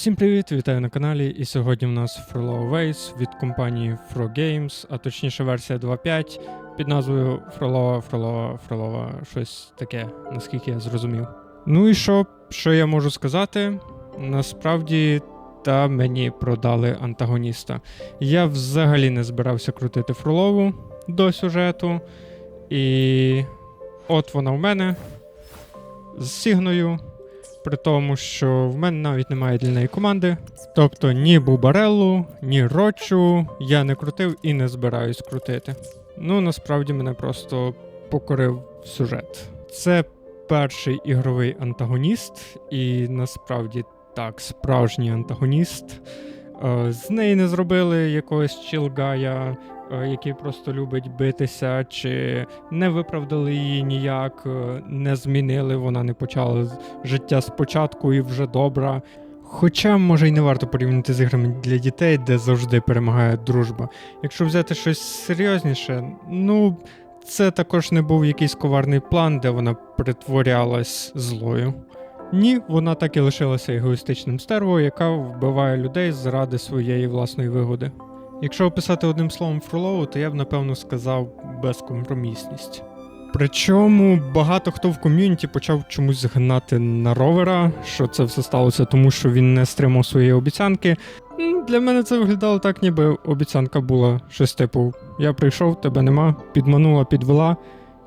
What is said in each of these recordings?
Всім привіт, вітаю на каналі. І сьогодні в нас Frollo Ways від компанії Fro Games, а точніше версія 2.5 під назвою Фролова, Фролова, Фролова, щось таке, наскільки я зрозумів. Ну і що, що я можу сказати? Насправді, та мені продали антагоніста. Я взагалі не збирався крутити Фролову до сюжету. І от вона в мене з Сігною. При тому, що в мене навіть немає для неї команди. Тобто ні Бубареллу, ні Рочу я не крутив і не збираюсь крутити. Ну, насправді мене просто покорив сюжет. Це перший ігровий антагоніст, і насправді так, справжній антагоніст. Е, З неї не зробили якогось чілгая, який просто любить битися, чи не виправдали її ніяк, е, не змінили, вона не почала життя спочатку і вже добра. Хоча, може, й не варто порівняти з іграми для дітей, де завжди перемагає дружба. Якщо взяти щось серйозніше, ну це також не був якийсь коварний план, де вона притворялась злою. Ні, вона так і лишилася егоїстичним стервою, яка вбиває людей заради своєї власної вигоди. Якщо описати одним словом Фролову, то я б напевно сказав безкомпромісність. Причому багато хто в ком'юніті почав чомусь згнати на ровера, що це все сталося тому, що він не стримав своєї обіцянки. Для мене це виглядало так, ніби обіцянка була щось типу: я прийшов, тебе нема, підманула, підвела,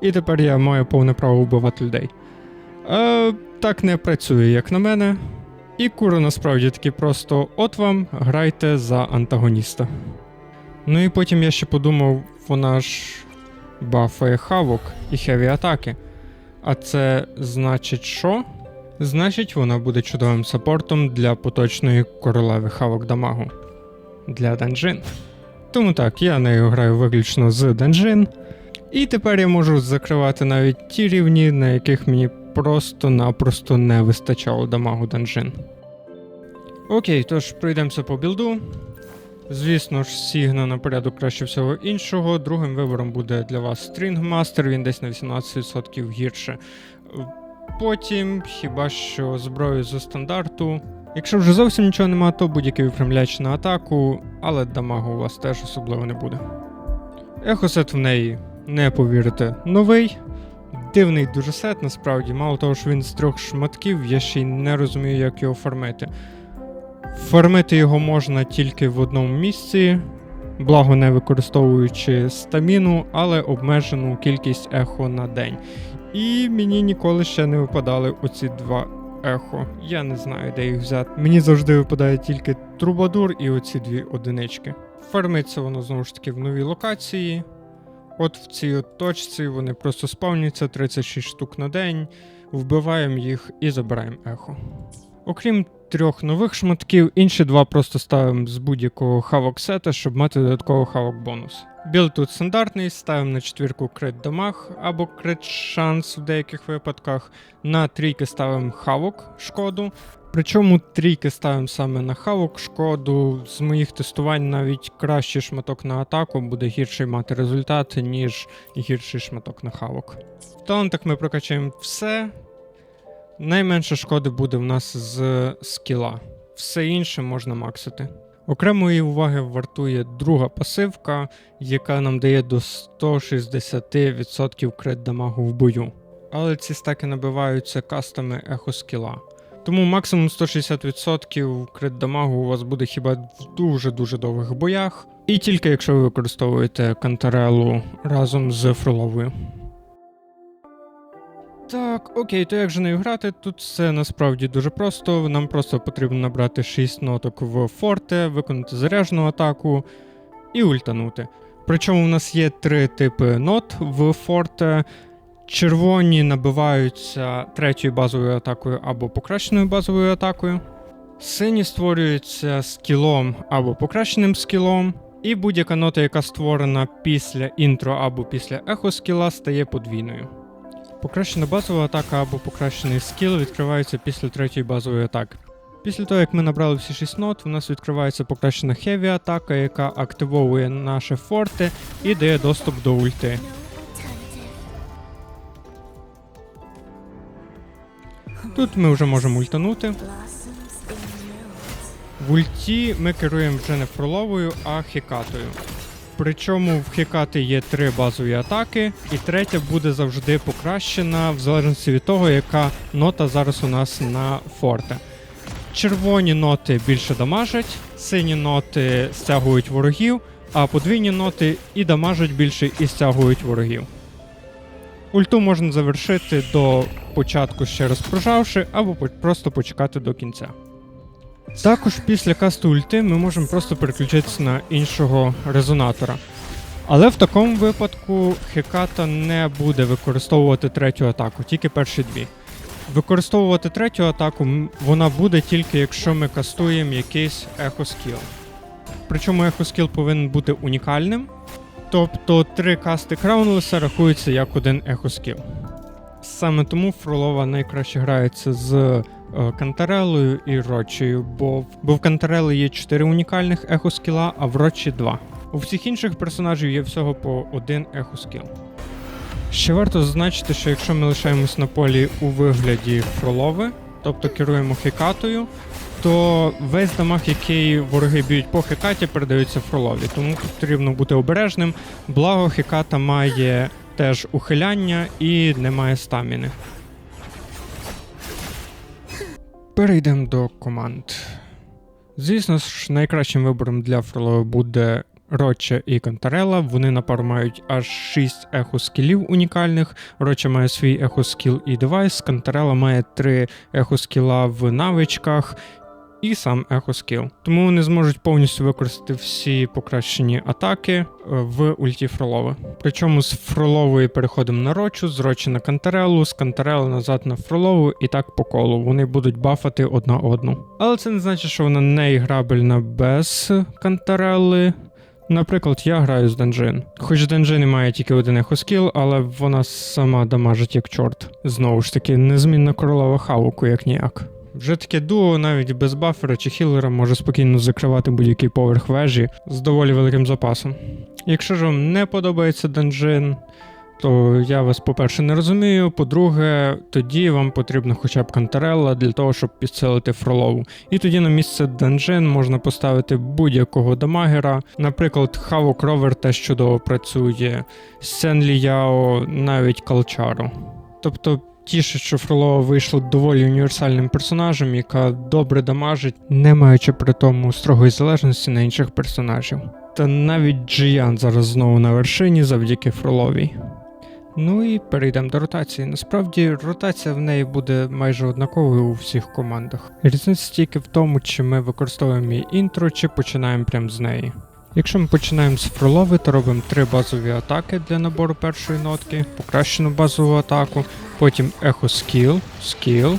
і тепер я маю повне право вбивати людей. Е, так не працює, як на мене. І кура насправді таки просто: от вам грайте за антагоніста. Ну і потім я ще подумав, вона ж бафає хавок і хеві атаки. А це значить що? Значить, вона буде чудовим саппортом для поточної королеви хавок дамагу для данжин. Тому так, я нею граю виключно з данжин. І тепер я можу закривати навіть ті рівні, на яких мені просто-напросто не вистачало дамагу данжин. Окей, тож пройдемося по білду. Звісно ж, Сігна на порядок краще всього іншого. Другим вибором буде для вас Stringmaster, він десь на 18% гірше. Потім, хіба що зброю зі стандарту. Якщо вже зовсім нічого нема, то будь-який випрямляч на атаку, але дамагу у вас теж особливо не буде. Ехосет в неї, не повірите, новий. Дивний дуже сет, насправді. Мало того, що він з трьох шматків, я ще й не розумію, як його фармити. Фармити його можна тільки в одному місці, благо не використовуючи стаміну, але обмежену кількість ехо на день. І мені ніколи ще не випадали оці два ехо. Я не знаю, де їх взяти. Мені завжди випадає тільки трубадур і оці дві одинички. Фармиться воно знову ж таки в новій локації. От в цій точці вони просто спавняться 36 штук на день, вбиваємо їх і забираємо ехо. Окрім трьох нових шматків, інші два просто ставимо з будь-якого хавок сета, щоб мати додатковий хавок бонус. Білд тут стандартний, ставимо на четвірку крит дамаг або крит шанс в деяких випадках. На трійки ставимо хавок шкоду. Причому трійки ставимо саме на хавок шкоду. З моїх тестувань навіть кращий шматок на атаку буде гірший мати результат, ніж гірший шматок на хавок. В талантах ми прокачаємо все. Найменше шкоди буде в нас з скіла. Все інше можна максити. Окремої уваги вартує друга пасивка, яка нам дає до 160% крит дамагу в бою. Але ці стаки набиваються кастами ехо скіла. Тому максимум 160% крит дамагу у вас буде хіба в дуже-дуже довгих боях. І тільки якщо ви використовуєте кантарелу разом з фроловою. Так, окей, то як же нею грати? Тут все насправді дуже просто. Нам просто потрібно набрати 6 ноток в форте, виконати заряжену атаку і ультанути. Причому в нас є три типи нот в форте. Червоні набиваються третьою базовою атакою або покращеною базовою атакою. Сині створюються скілом або покращеним скілом. І будь-яка нота, яка створена після інтро або після ехо скіла, стає подвійною. Покращена базова атака або покращений скіл відкриваються після третьої базової атаки. Після того, як ми набрали всі 6 нот, у нас відкривається покращена хеві атака, яка активовує наше форте і дає доступ до ульти. Тут ми вже можемо ультанути. В ульті ми керуємо вже не фроловою, а хікатою. Причому в хікати є три базові атаки, і третя буде завжди покращена в залежності від того, яка нота зараз у нас на форте. Червоні ноти більше дамажать, сині ноти стягують ворогів, а подвійні ноти і дамажать більше, і стягують ворогів. Ульту можна завершити до початку ще раз прожавши, або просто почекати до кінця. Також після касту ульти ми можемо просто переключитися на іншого резонатора. Але в такому випадку Хеката не буде використовувати третю атаку, тільки перші дві. Використовувати третю атаку вона буде тільки якщо ми кастуємо якийсь ехоскіл. Причому ехоскіл повинен бути унікальним. Тобто три касти Краунулеса рахуються як один ехоскіл. Саме тому Фролова найкраще грається з е, Кантарелою і Рочею, бо, бо в Кантарели є 4 унікальних ехоскіла, а в Рочі 2. У всіх інших персонажів є всього по один ехоскіл. Ще варто зазначити, що якщо ми лишаємось на полі у вигляді Фролови, тобто керуємо хікатою, то весь дамаг, який вороги б'ють по хикаті, передається Фролові. Тому потрібно бути обережним. Благо, хиката має теж ухиляння і немає стаміни. Перейдемо до команд. Звісно ж, найкращим вибором для Фролови буде Роча і Кантарела. Вони на пару мають аж 6 ехоскілів унікальних. Роча має свій ехоскіл і девайс, Кантарела має 3 ехоскіла в навичках і сам ехоскіл. Тому вони зможуть повністю використати всі покращені атаки е, в ульті Фролови. Причому з Фролової переходимо на Рочу, з Рочі на Кантарелу, з Кантарели назад на Фролову і так по колу. Вони будуть бафати одна одну. Але це не значить, що вона не іграбельна без Кантарели. Наприклад, я граю з Данжин. Хоч Данжин і має тільки один ехоскіл, але вона сама дамажить як чорт. Знову ж таки, незмінна королева хавуку, як ніяк. Вже таке дуо навіть без бафера чи хілера може спокійно закривати будь-який поверх вежі з доволі великим запасом. Якщо ж вам не подобається данжин, то я вас, по-перше, не розумію. По-друге, тоді вам потрібно хоча б кантарелла для того, щоб підсилити фролову. І тоді на місце данжин можна поставити будь-якого дамагера. Наприклад, Хавок Ровер теж чудово працює, Сенлі Яо, навіть Калчаро. Тобто тішить, що Фролова вийшла доволі універсальним персонажем, яка добре дамажить, не маючи при тому строгої залежності на інших персонажів. Та навіть Джиян зараз знову на вершині завдяки Фроловій. Ну і перейдемо до ротації. Насправді ротація в неї буде майже однаковою у всіх командах. Різниця тільки в тому, чи ми використовуємо її інтро, чи починаємо прямо з неї. Якщо ми починаємо з Фролови, то робимо три базові атаки для набору першої нотки, покращену базову атаку, потім ехо скіл, скіл,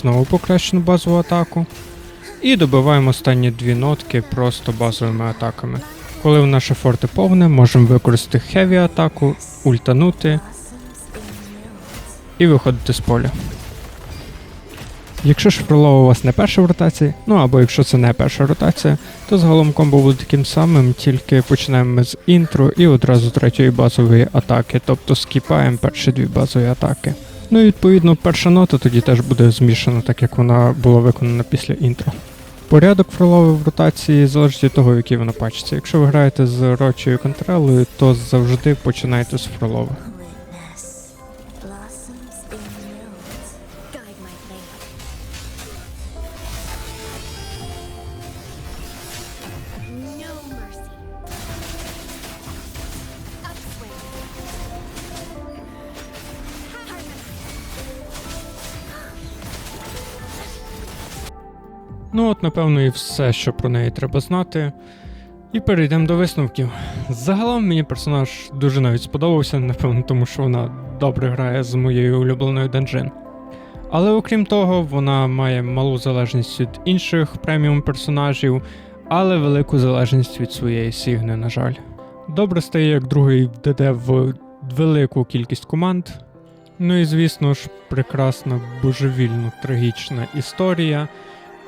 знову покращену базову атаку. І добиваємо останні дві нотки просто базовими атаками. Коли наше форте повне, можемо використати хеві атаку, ультанути і виходити з поля. Якщо Фролова у вас не перша в ротації, ну або якщо це не перша ротація, то загалом комбо буде таким самим, тільки починаємо ми з інтро і одразу третьої базової атаки, тобто скіпаємо перші дві базові атаки. Ну і відповідно перша нота тоді теж буде змішана, так як вона була виконана після інтро. Порядок Фролови в ротації залежить від того, в якій вона пачці. Якщо ви граєте з Рочою контрелою, то завжди починайте з Фролови. Ну от, напевно, і все, що про неї треба знати. І перейдемо до висновків. Загалом мені персонаж дуже навіть сподобався, напевно, тому що вона добре грає з моєю улюбленою Данжин. Але окрім того, вона має малу залежність від інших преміум персонажів, але велику залежність від своєї Сігни, на жаль. Добре стає як другий ДД в велику кількість команд. Ну і звісно ж, прекрасна, божевільно трагічна історія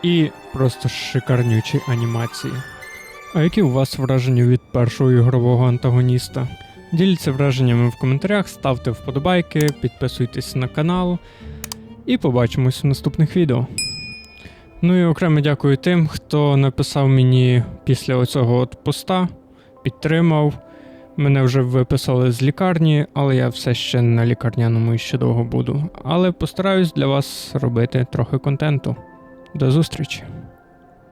і просто шикарнючі анімації. А які у вас враження від першого ігрового антагоніста? Діліться враженнями в коментарях, ставте вподобайки, підписуйтесь на канал і побачимось в наступних відео. Ну і окремо дякую тим, хто написав мені після оцього от поста, підтримав. Мене вже виписали з лікарні, але я все ще на лікарняному і ще довго буду. Але постараюсь для вас робити трохи контенту. До зустрічі!